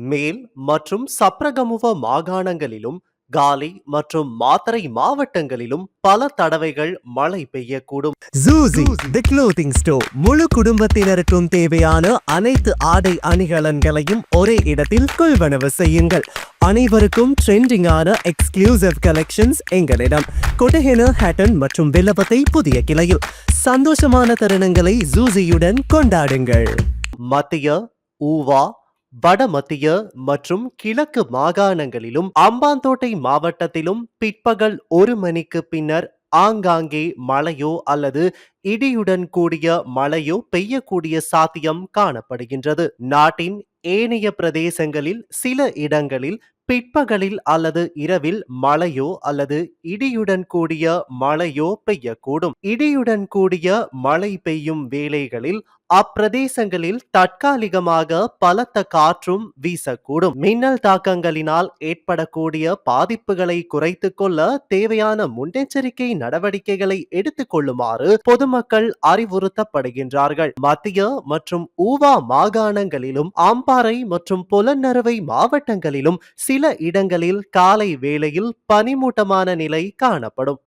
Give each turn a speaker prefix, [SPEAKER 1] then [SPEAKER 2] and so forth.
[SPEAKER 1] மேல் மற்றும் சப்ரகமுவ மாகாணங்களிலும் காலி மற்றும் மாத்தறை மாவட்டங்களிலும் பல தடவைகள் மழை பெய்யக்கூடும்.
[SPEAKER 2] ஜூசி தி க்ளோத்திங் ஸ்டோர் முழு குடும்பத்தினருக்கும் தேவையான அனைத்து ஆடை அணிகலன்களையும் ஒரே இடத்தில் கொள்வனவு செய்யுங்கள். அனைவருக்கும் ட்ரெண்டிங்கான எக்ஸ்க்ளூசிவ் கலெக்ஷன்ஸ் எங்களிடம். கொட்டஹென ஹேட்டன் மற்றும் வில்லபத்தை புதிய கிளையில். சந்தோஷமான தருணங்களை ஜூசியுடன் கொண்டாடுங்கள்.
[SPEAKER 1] மத்திய ஊவா வடமத்திய மற்றும் கிழக்கு மாகாணங்களிலும் அம்பாந்தோட்டை மாவட்டத்திலும் பிற்பகல் ஒரு மணிக்கு பின்னர் ஆங்காங்கே மழையோ அல்லது இடியுடன் கூடிய மழையோ பெய்யக்கூடிய சாத்தியம் காணப்படுகின்றது. நாட்டின் ஏனைய பிரதேசங்களில் சில இடங்களில் பிற்பகலில் அல்லது இரவில் மழையோ அல்லது இடியுடன் கூடிய மழையோ பெய்யக்கூடும். இடியுடன் கூடிய மழை பெய்யும் வேளைகளில் அப்பிரதேசங்களில் தற்காலிகமாக பலத்த காற்றும் வீசக்கூடும். மின்னல் தாக்கங்களினால் ஏற்படக்கூடிய பாதிப்புகளை குறைத்துக் கொள்ள தேவையான முன்னெச்சரிக்கை நடவடிக்கைகளை எடுத்துக் கொள்ளுமாறு பொதுமக்கள் அறிவுறுத்தப்படுகின்றார்கள். மத்திய மற்றும் ஊவா மாகாணங்களிலும் ஆம்பாறை மற்றும் புலநறுவை மாவட்டங்களிலும் சில இடங்களில் காலை வேளையில் பனிமூட்டமான நிலை காணப்படும்.